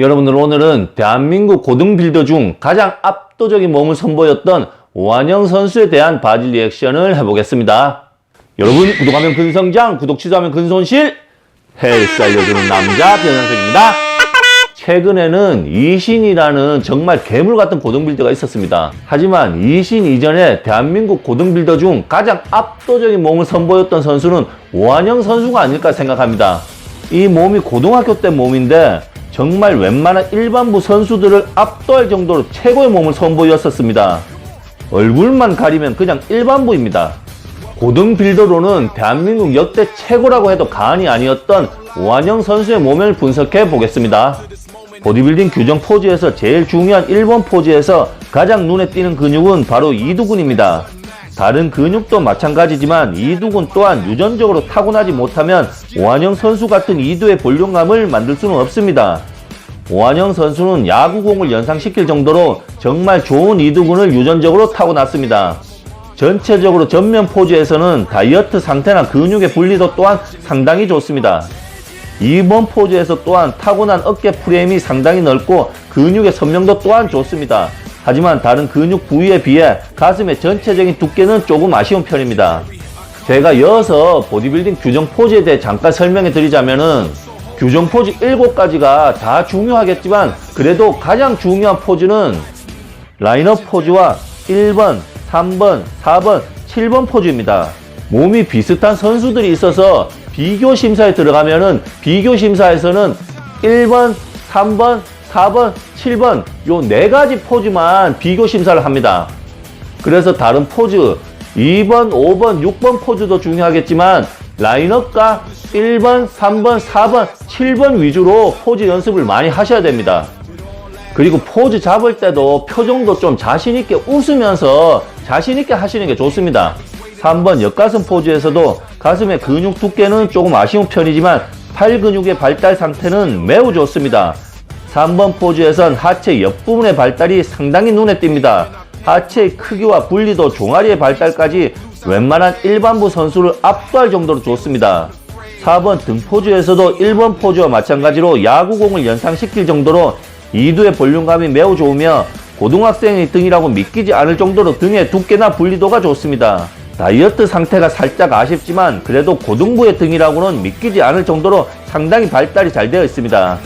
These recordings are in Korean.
여러분들 오늘은 대한민국 고등 빌더 중 가장 압도적인 몸을 선보였던 오한영 선수에 대한 바디 리액션을 해보겠습니다. 여러분 구독하면 근성장, 구독 취소하면 근손실, 헬스 알려주는 남자 변현석입니다. 최근에는 이신이라는 정말 괴물 같은 고등 빌더가 있었습니다. 하지만 이신 이전에 대한민국 고등 빌더 중 가장 압도적인 몸을 선보였던 선수는 오한영 선수가 아닐까 생각합니다. 이 몸이 고등학교 때 몸인데 정말 웬만한 일반부 선수들을 압도할 정도로 최고의 몸을 선보였었습니다. 얼굴만 가리면 그냥 일반부입니다. 고등 빌더로는 대한민국 역대 최고라고 해도 과언이 아니었던 오한영 선수의 몸을 분석해 보겠습니다. 보디빌딩 규정 포즈에서 제일 중요한 1번 포즈에서 가장 눈에 띄는 근육은 바로 이두근입니다. 다른 근육도 마찬가지지만 이두근 또한 유전적으로 타고나지 못하면 오한영 선수 같은 이두의 볼륨감을 만들 수는 없습니다. 오한영 선수는 야구공을 연상시킬 정도로 정말 좋은 이두근을 유전적으로 타고났습니다. 전체적으로 전면 포즈에서는 다이어트 상태나 근육의 분리도 또한 상당히 좋습니다. 2번 포즈에서 또한 타고난 어깨 프레임이 상당히 넓고 근육의 선명도 또한 좋습니다. 하지만 다른 근육 부위에 비해 가슴의 전체적인 두께는 조금 아쉬운 편입니다. 제가 이어서 보디빌딩 규정 포즈에 대해 잠깐 설명해 드리자면은 규정 포즈 7가지가 다 중요하겠지만 그래도 가장 중요한 포즈는 라인업 포즈와 1번, 3번, 4번, 7번 포즈입니다. 몸이 비슷한 선수들이 있어서 비교 심사에 들어가면은 비교 심사에서는 1번, 3번, 4번, 7번 요 네 가지 포즈만 비교 심사를 합니다. 그래서 다른 포즈 2번, 5번, 6번 포즈도 중요하겠지만 라인업과 1번, 3번, 4번, 7번 위주로 포즈 연습을 많이 하셔야 됩니다. 그리고 포즈 잡을 때도 표정도 좀 자신있게 웃으면서 자신있게 하시는 게 좋습니다. 3번 역가슴 포즈에서도 가슴의 근육 두께는 조금 아쉬운 편이지만 팔 근육의 발달 상태는 매우 좋습니다. 3번 포즈에선 하체 옆부분의 발달이 상당히 눈에 띕니다. 하체의 크기와 분리도 종아리의 발달까지 웬만한 일반부 선수를 압도할 정도로 좋습니다. 4번 등 포즈에서도 1번 포즈와 마찬가지로 야구공을 연상시킬 정도로 이두의 볼륨감이 매우 좋으며 고등학생의 등이라고 믿기지 않을 정도로 등의 두께나 분리도가 좋습니다. 다이어트 상태가 살짝 아쉽지만 그래도 고등부의 등이라고는 믿기지 않을 정도로 상당히 발달이 잘 되어 있습니다.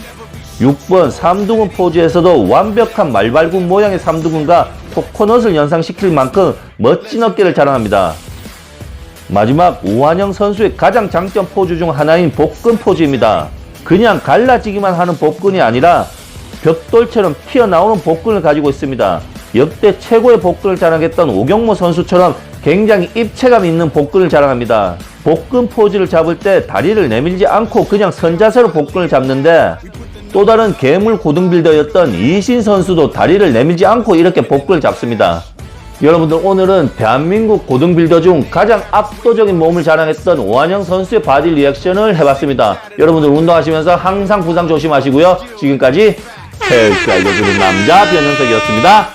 6번 삼두근 포즈에서도 완벽한 말발굽 모양의 삼두근과 코코넛을 연상시킬 만큼 멋진 어깨를 자랑합니다. 마지막 오한영 선수의 가장 장점 포즈 중 하나인 복근 포즈입니다. 그냥 갈라지기만 하는 복근이 아니라 벽돌처럼 튀어나오는 복근을 가지고 있습니다. 역대 최고의 복근을 자랑했던 오경모 선수처럼 굉장히 입체감 있는 복근을 자랑합니다. 복근 포즈를 잡을 때 다리를 내밀지 않고 그냥 선자세로 복근을 잡는데 또 다른 괴물 고등빌더였던 이신 선수도 다리를 내밀지 않고 이렇게 복근을 잡습니다. 여러분들 오늘은 대한민국 고등빌더 중 가장 압도적인 몸을 자랑했던 오한영 선수의 바디 리액션을 해봤습니다. 여러분들 운동하시면서 항상 부상 조심하시고요. 지금까지 헬스 알려주는 남자 변현석이었습니다.